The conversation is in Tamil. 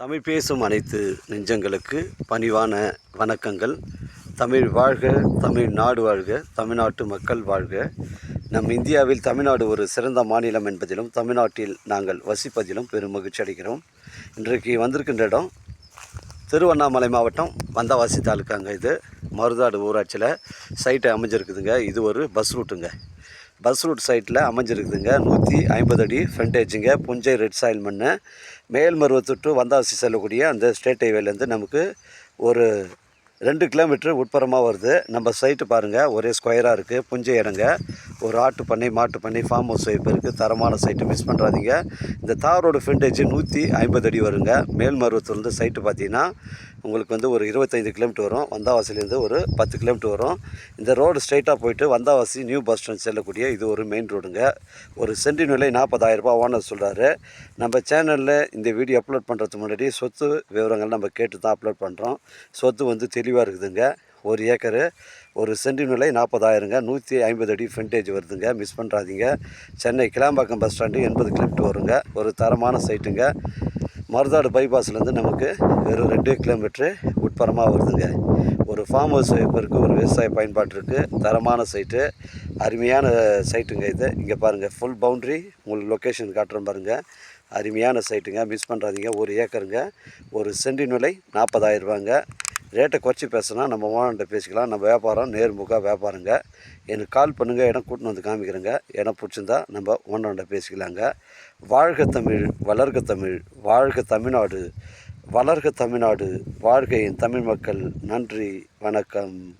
தமிழ் பேசும் அனைத்து நெஞ்சங்களுக்கு பணிவான வணக்கங்கள். தமிழ் வாழ்க தமிழ் நாடு வாழ்க தமிழ்நாட்டு மக்கள் வாழ்க. நம் இந்தியாவில் தமிழ்நாடு ஒரு சிறந்த மாநிலம் என்பதிலும் தமிழ்நாட்டில் நாங்கள் வசிப்பதிலும் பெரும் மகிழ்ச்சி அடைகிறோம். இன்றைக்கு வந்திருக்கின்ற இடம் திருவண்ணாமலை மாவட்டம் வந்தவாசி தாலுக்காங்க இது. மருதாடு ஊராட்சியில் சைட்டை அமைஞ்சிருக்குதுங்க. இது ஒரு பஸ் ரூட்டுங்க பஸ் ரூட் சைட்டில் அமைஞ்சிருக்குதுங்க. நூற்றி ஐம்பது அடி ஃப்ரண்டேஜுங்க புஞ்சை ரெட் சாயில் மண் மேல்மருவத்து டு வந்தாசி செல்லக்கூடிய அந்த ஸ்டேட் ஹைவேலேருந்து நமக்கு ஒரு ரெண்டு கிலோமீட்டர் உட்புறமாக வருது. நம்ம சைட்டு பாருங்கள் ஒரே ஸ்கொயராக இருக்குது புஞ்சை இடங்க ஒரு ஆட்டு பண்ணை மாட்டு பண்ணை ஃபார்ம் ஹவுஸ் வைப்பு இருக்குது தரமான சைட்டு மிஸ் பண்ணுறாதீங்க இந்த தார் ரோடு ஃப்ரண்டேஜ் நூற்றி ஐம்பது அடி வருங்க. மேல்மருவத்துலேருந்து சைட்டு பார்த்தீங்கன்னா உங்களுக்கு வந்து ஒரு இருபத்தைந்து கிலோமீட்டர் வரும். வந்தாவாசிலேருந்து ஒரு பத்து கிலோமீட்டர் வரும். இந்த ரோடு ஸ்ட்ரைட்டாக போயிட்டு வந்தாவாசி நியூ பஸ் ஸ்டாண்ட் செல்லக்கூடிய இது ஒரு மெயின் ரோடுங்க ஒரு சென்டின் விலை நாற்பதாயிரரூபா ஓனர் சொல்கிறாரு நம்ம சேனலில் இந்த வீடியோ அப்லோட் பண்ணுறதுக்கு முன்னாடி சொத்து விவரங்கள் நம்ம கேட்டு தான் அப்லோட் பண்ணுறோம் சொத்து வந்து தெளிவாக இருக்குதுங்க. ஒரு ஏக்கரு ஒரு சென்டின் விலை நாற்பதாயிரங்க. நூற்றி ஐம்பது அடி ஃப்ரண்டேஜ் வருதுங்க. மிஸ் பண்ணுறாதீங்க சென்னை கிளாம்பாக்கம் பஸ் ஸ்டாண்டு எண்பது கிலோமீட்டர் வருங்க. ஒரு தரமான சைட்டுங்க மருதாடு பைபாஸ்லேருந்து நமக்கு வெறும் ரெண்டு கிலோமீட்ரு உட்புறமாக வருதுங்க. ஒரு ஃபார்ம் ஹவுஸ் இருக்குது ஒரு விவசாய பயன்பாட்டு இருக்குது தரமான சைட்டு அருமையான சைட்டுங்க இது. இங்கே பாருங்கள் ஃபுல் பவுண்ட்ரி உங்களுக்கு லொக்கேஷன் காட்டுறோம் பாருங்கள் அருமையான சைட்டுங்க மிஸ் பண்ணுறாதீங்க ஒரு ஏக்கருங்க. ஒரு சென்டின் விலை நாற்பதாயிரரூபாங்க ரேட்டை குறைச்சி பேசுனா நம்ம ஓனர்கிட்ட பேசிக்கலாம். நம்ம வியாபாரம் நேர்முக வியாபாரங்க. எனக்கு கால் பண்ணுங்கள் இடம் கூட்டின்னு வந்து காமிக்கிறேங்க. இடம் பிடிச்சிருந்தா நம்ம ஓனர்கிட்ட பேசிக்கலாங்க. வாழ்க தமிழ் வளர்க தமிழ் வாழ்க தமிழ்நாடு வளர்க தமிழ்நாடு வாழ்கையின் தமிழ் மக்கள். நன்றி வணக்கம்.